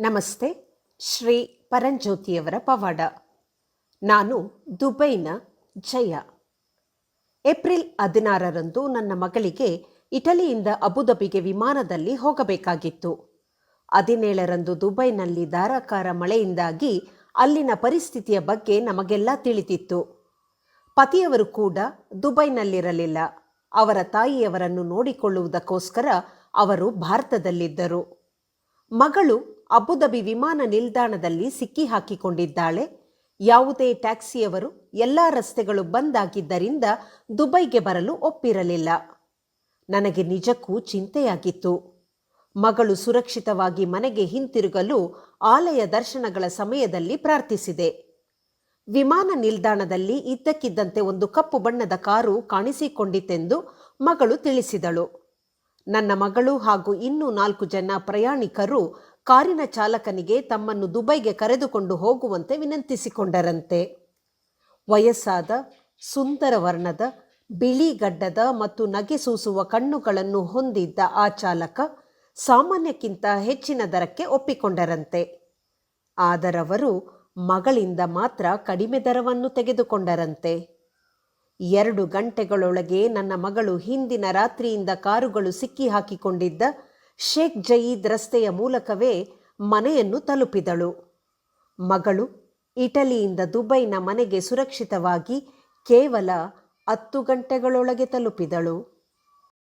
ನಮಸ್ತೆ, ಶ್ರೀ ಪರಂಜ್ಯೋತಿಯವರ ಪವಾಡ. ನಾನು ದುಬೈನ ಜಯ. ಏಪ್ರಿಲ್ ಹದಿನಾರರಂದು ನನ್ನ ಮಗಳಿಗೆ ಇಟಲಿಯಿಂದ ಅಬುದಬಿಗೆ ವಿಮಾನದಲ್ಲಿ ಹೋಗಬೇಕಾಗಿತ್ತು. ಹದಿನೇಳರಂದು ದುಬೈನಲ್ಲಿ ಧಾರಾಕಾರ ಮಳೆಯಿಂದಾಗಿ ಅಲ್ಲಿನ ಪರಿಸ್ಥಿತಿಯ ಬಗ್ಗೆ ನಮಗೆಲ್ಲ ತಿಳಿದಿತ್ತು. ಪತಿಯವರು ಕೂಡ ದುಬೈನಲ್ಲಿರಲಿಲ್ಲ. ಅವರ ತಾಯಿಯವರನ್ನು ನೋಡಿಕೊಳ್ಳುವುದಕ್ಕೋಸ್ಕರ ಅವರು ಭಾರತದಲ್ಲಿದ್ದರು. ಮಗಳು ಅಬುದಬಿ ವಿಮಾನ ನಿಲ್ದಾಣದಲ್ಲಿ ಸಿಕ್ಕಿ ಹಾಕಿಕೊಂಡಿದ್ದಾಳೆ. ಯಾವುದೇ ಟ್ಯಾಕ್ಸಿಯವರು ಎಲ್ಲ ರಸ್ತೆಗಳು ಬಂದಾಗಿದ್ದರಿಂದ ದುಬೈಗೆ ಬರಲು ಒಪ್ಪಿರಲಿಲ್ಲ. ನನಗೆ ನಿಜಕ್ಕೂ ಚಿಂತೆಯಾಗಿತ್ತು. ಮಗಳು ಸುರಕ್ಷಿತವಾಗಿ ಮನೆಗೆ ಹಿಂತಿರುಗಲು ಆಲಯ ದರ್ಶನಗಳ ಸಮಯದಲ್ಲಿ ಪ್ರಾರ್ಥಿಸಿದೆ. ವಿಮಾನ ನಿಲ್ದಾಣದಲ್ಲಿ ಇದ್ದಕ್ಕಿದ್ದಂತೆ ಒಂದು ಕಪ್ಪು ಬಣ್ಣದ ಕಾರು ಕಾಣಿಸಿಕೊಂಡಿತೆಂದು ಮಗಳು ತಿಳಿಸಿದಳು. ನನ್ನ ಮಗಳು ಹಾಗೂ ಇನ್ನೂ ನಾಲ್ಕು ಜನ ಪ್ರಯಾಣಿಕರು ಕಾರಿನ ಚಾಲಕನಿಗೆ ತಮ್ಮನ್ನು ದುಬೈಗೆ ಕರೆದುಕೊಂಡು ಹೋಗುವಂತೆ ವಿನಂತಿಸಿಕೊಂಡರಂತೆ. ವಯಸ್ಸಾದ, ಸುಂದರ ವರ್ಣದ, ಬಿಳಿ ಗಡ್ಡದ ಮತ್ತು ನಗೆ ಸೂಸುವ ಕಣ್ಣುಗಳನ್ನು ಹೊಂದಿದ್ದ ಆ ಚಾಲಕ ಸಾಮಾನ್ಯಕ್ಕಿಂತ ಹೆಚ್ಚಿನ ದರಕ್ಕೆ ಒಪ್ಪಿಕೊಂಡರಂತೆ. ಆದರವರು ಮಗಳಿಂದ ಮಾತ್ರ ಕಡಿಮೆ ದರವನ್ನು ತೆಗೆದುಕೊಂಡರಂತೆ. ಎರಡು ಗಂಟೆಗಳೊಳಗೆ ನನ್ನ ಮಗಳು ಹಿಂದಿನ ರಾತ್ರಿಯಿಂದ ಕಾರುಗಳು ಸಿಕ್ಕಿ ಹಾಕಿಕೊಂಡಿದ್ದ ಶೇಖ್ ಜಯೀದ್ ರಸ್ತೆಯ ಮೂಲಕವೇ ಮನೆಯನ್ನು ತಲುಪಿದಳು. ಮಗಳು ಇಟಲಿಯಿಂದ ದುಬೈನ ಮನೆಗೆ ಸುರಕ್ಷಿತವಾಗಿ ಕೇವಲ ಹತ್ತು ಗಂಟೆಗಳೊಳಗೆ ತಲುಪಿದಳು.